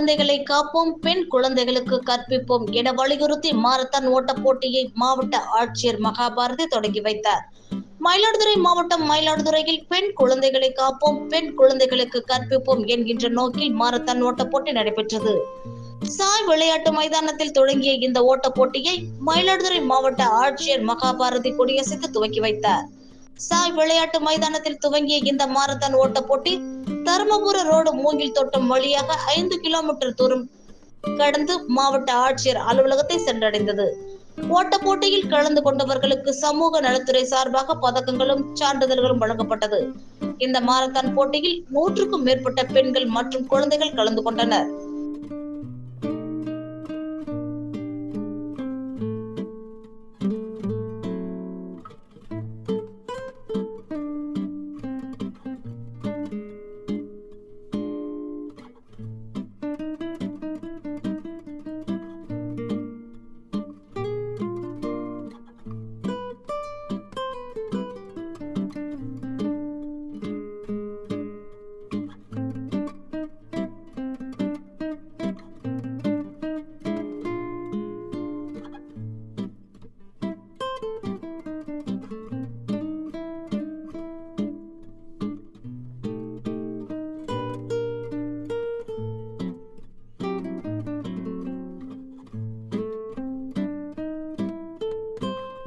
குழந்தைகளை காப்போம் பெண் குழந்தைகளுக்கு கற்பிப்போம் என வலியுறுத்தி மாரத்தான் ஓட்ட போட்டியை மாவட்ட ஆட்சியர் மகாபாரதி தொடங்கி வைத்தார். மயிலாடுதுறை மாவட்டம் மயிலாடுதுறையில் பெண் குழந்தைகளை காப்போம் பெண் குழந்தைகளுக்கு கற்பிப்போம் என்கின்ற நோக்கில் மாரத்தான் ஓட்ட போட்டி நடைபெற்றது. சாய் விளையாட்டு மைதானத்தில் தொடங்கிய இந்த ஓட்ட போட்டியை மயிலாடுதுறை மாவட்ட ஆட்சியர் மகாபாரதி கொடியசைத்து துவக்கி வைத்தார். சாய் விளையாட்டு மைதானத்தில் துவங்கிய இந்த மாரத்தான் ஓட்ட போட்டி தருமபுர ரோடு மூங்கில் தோட்டம் வழியாக ஐந்து கிலோமீட்டர் தூரம் கடந்து மாவட்ட ஆட்சியர் அலுவலகத்தை சென்றடைந்தது. ஓட்ட போட்டியில் கலந்து கொண்டவர்களுக்கு சமூக நலத்துறை சார்பாக பதக்கங்களும் சான்றிதழ்களும் வழங்கப்பட்டது. இந்த மாரத்தான் போட்டியில் நூற்றுக்கும் மேற்பட்ட பெண்கள் மற்றும் குழந்தைகள் கலந்து கொண்டனர்.